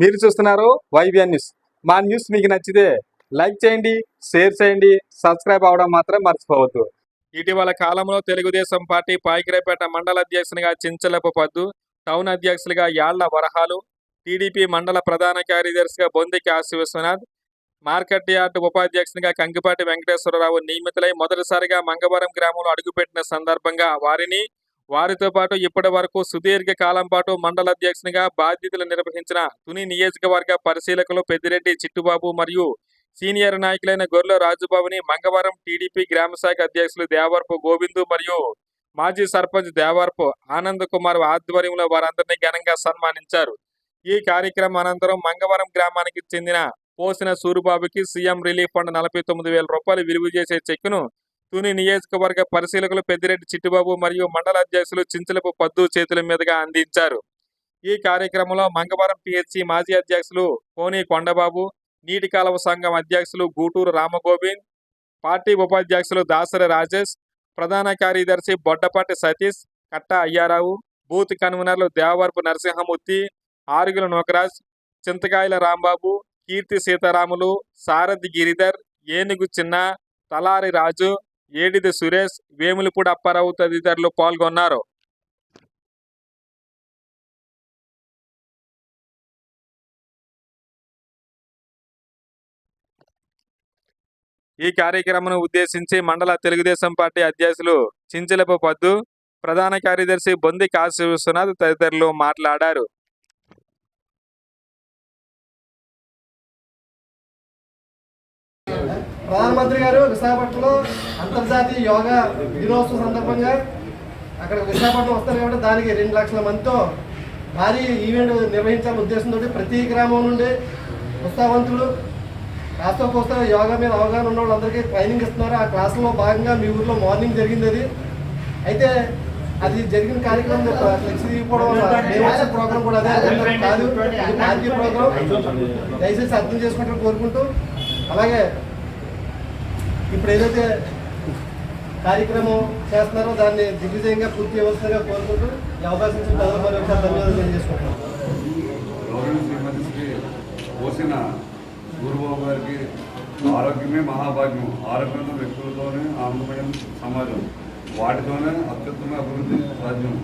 మీరు చూస్తున్నారు YVN news. మా న్యూస్ మీకు నచ్చితే లైక్ చేయండి షేర్ చేయండి సబ్స్క్రైబ్ అవడం మాత్రం మర్చిపోవద్దు. ఇటీవల కాలంలో తెలుగుదేశం పార్టీ పాయికిరేపేట మండల అధ్యక్షునిగా చించలపు పద్దు టౌన్ అధ్యక్షులుగా యాళ్ళ వరహాలు టీడీపీ మండల ప్రధాన కార్యదర్శిగా బొంది కాశీ విశ్వనాథ్ మార్కెట్ యార్డు ఉపాధ్యక్షునిగా కంకిపాటి వెంకటేశ్వరరావు నియమితులై మొదటిసారిగా మంగవరం గ్రామంలో అడుగుపెట్టిన సందర్భంగా వారిని వారితో పాటు ఇప్పటి వరకు సుదీర్ఘ కాలం పాటు మండల అధ్యక్షునిగా బాధ్యతలు నిర్వహించిన తుని నియోజకవర్గ పరిశీలకులు పెద్దిరెడ్డి చిట్టుబాబు మరియు సీనియర్ నాయకులైన గొర్రెల రాజుబాబుని మంగవరం టీడీపీ శాఖ అధ్యక్షులు దేవరపు గోవిందు మరియు మాజీ సర్పంచ్ దేవరపు ఆనంద్ కుమార్ ఆధ్వర్యంలో వారందరినీ ఘనంగా సన్మానించారు. ఈ కార్యక్రమం అనంతరం మంగవరం గ్రామానికి చెందిన పోసిన సూరుబాబుకి సీఎం రిలీఫ్ ఫండ్ నలభై తొమ్మిది వేల రూపాయలు విలువ చేసే చెక్కును తుని నియోజకవర్గ పరిశీలకులు పెద్దిరెడ్డి చిట్టుబాబు మరియు మండల అధ్యక్షులు చింతలపు పద్దు చేతుల మీదుగా అందించారు. ఈ కార్యక్రమంలో మంగవరం పిహెచ్సి మాజీ అధ్యక్షులు కోని కొండబాబు నీటి కాలువ సంఘం అధ్యక్షులు గూటూరు రామగోవింద్ పార్టీ ఉపాధ్యక్షులు దాసరి రాజేష్ ప్రధాన కార్యదర్శి బొడ్డపాటి సతీష్ కట్ట అయ్యారావు బూత్ కన్వీనర్లు దేవరపు నరసింహమూర్తి ఆరుగుల నోకరాజ్ చింతకాయల రాంబాబు కీర్తి సీతారాములు సారథి గిరిధర్ ఏనుగు చిన్న తలారి రాజు ఏడిది సురేష్? వేములపూడి అప్పారావు తదితరులు పాల్గొన్నారు. ఈ కార్యక్రమం ఉద్దేశించి మండల తెలుగుదేశం పార్టీ అధ్యక్షులు చించలపు పద్దు ప్రధాన కార్యదర్శి బొంది కాశీ విశ్వనాథ్ తదితరులు మాట్లాడారు. ప్రధానమంత్రి గారు విశాఖపట్నంలో అంతర్జాతీయ యోగా దినోత్సవం సందర్భంగా అక్కడ విశాఖపట్నం వస్తారు కాబట్టి దానికి రెండు లక్షల మందితో భారీ ఈవెంట్ నిర్వహించాలని ఉద్దేశంతో ప్రతి గ్రామం నుండి ఉత్సాహవంతులు రాష్ట్ర కోస్తా యోగా మీద అవగాహన ఉన్న వాళ్ళందరికీ ట్రైనింగ్ ఇస్తున్నారు. ఆ క్లాసులో భాగంగా మీ ఊర్లో మార్నింగ్ జరిగింది అది. అయితే అది జరిగిన కార్యక్రమం ఫ్లెక్సీ తీయకపోవడం వల్ల మేము ప్రోగ్రామ్ కూడా అదే కాదు. పార్టీ ప్రోగ్రామ్ దయచేసి అర్థం చేసుకుంటారు కోరుకుంటూ. అలాగే ఇప్పుడు ఏదైతే కార్యక్రమం చేస్తున్నారో దాన్ని దిగ్విజయంగా పూర్తి చేయవలసిందిగా కోరుకుంటూ ఈ అవకాశం ఇచ్చిన మరి ఒకసారి ధన్యవాదాలు తెలియజేసుకుంటున్నాం. పోసిన గురుబాబు గారికి ఆరోగ్యమే మహాభాగ్యం. ఆరోగ్యంతో వ్యక్తులతోనే ఆనందమైన సమాజం. వాటితోనే అత్యుత్తమ అభివృద్ధి సాధ్యం.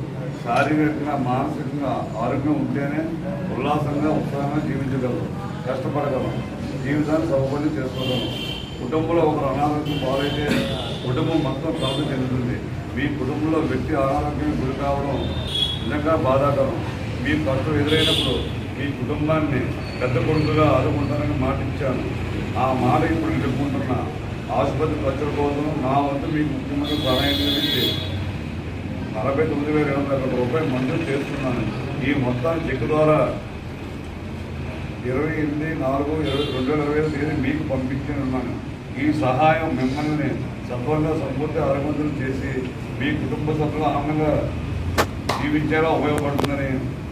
శారీరకంగా మానసికంగా ఆరోగ్యం ఉంటేనే ఉల్లాసంగా ఉత్సాహంగా జీవించగలం. కష్టపడగలం. జీవితాన్ని సౌకర్యం చేసుకోగలం. కుటుంబంలో ఒకరు అనారోగ్యం పాలైతే కుటుంబం మొత్తం కలత చెందుతుంది. మీ కుటుంబంలో వ్యక్తి అనారోగ్యం గురి కావడం నిజంగా బాధాకరం. మీ కష్టం ఎదురైనప్పుడు మీ కుటుంబాన్ని పెద్ద కొడుకుగా ఆదుకుంటానని మాట ఇచ్చాను. ఆ మాట ఇప్పుడు నిలుపుకుంటున్నా ఆసుపత్రి ఖర్చుల కోసం నా వంతు మీకు ముఖ్యమంత్రి సహాయం నుంచి నలభై తొమ్మిది వేల రెండు వందల రూపాయలు మంజూరు చేస్తున్నాను. ఈ మొత్తాన్ని చెక్ ద్వారా ఇరవై ఎనిమిది నాలుగు ఇరవై రెండు వేల ఇరవై ఐదు తేదీ మీకు పంపించి ఉన్నాను ఈ సహాయం మిమ్మల్ని సత్వంగా సంపూర్తి ఆరోగ్యవంతులు చేసి మీ కుటుంబ సభ్యులు ఆనందంగా జీవించేలా ఉపయోగపడుతుందని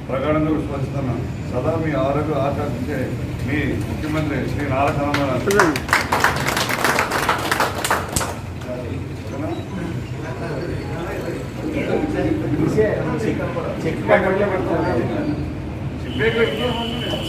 ప్రగాఢంగా విశ్వసిస్తున్నాను సదా మీ ఆరోగ్యం ఆకాంక్షించే మీ ముఖ్యమంత్రి శ్రీ నారా చంద్రబాబు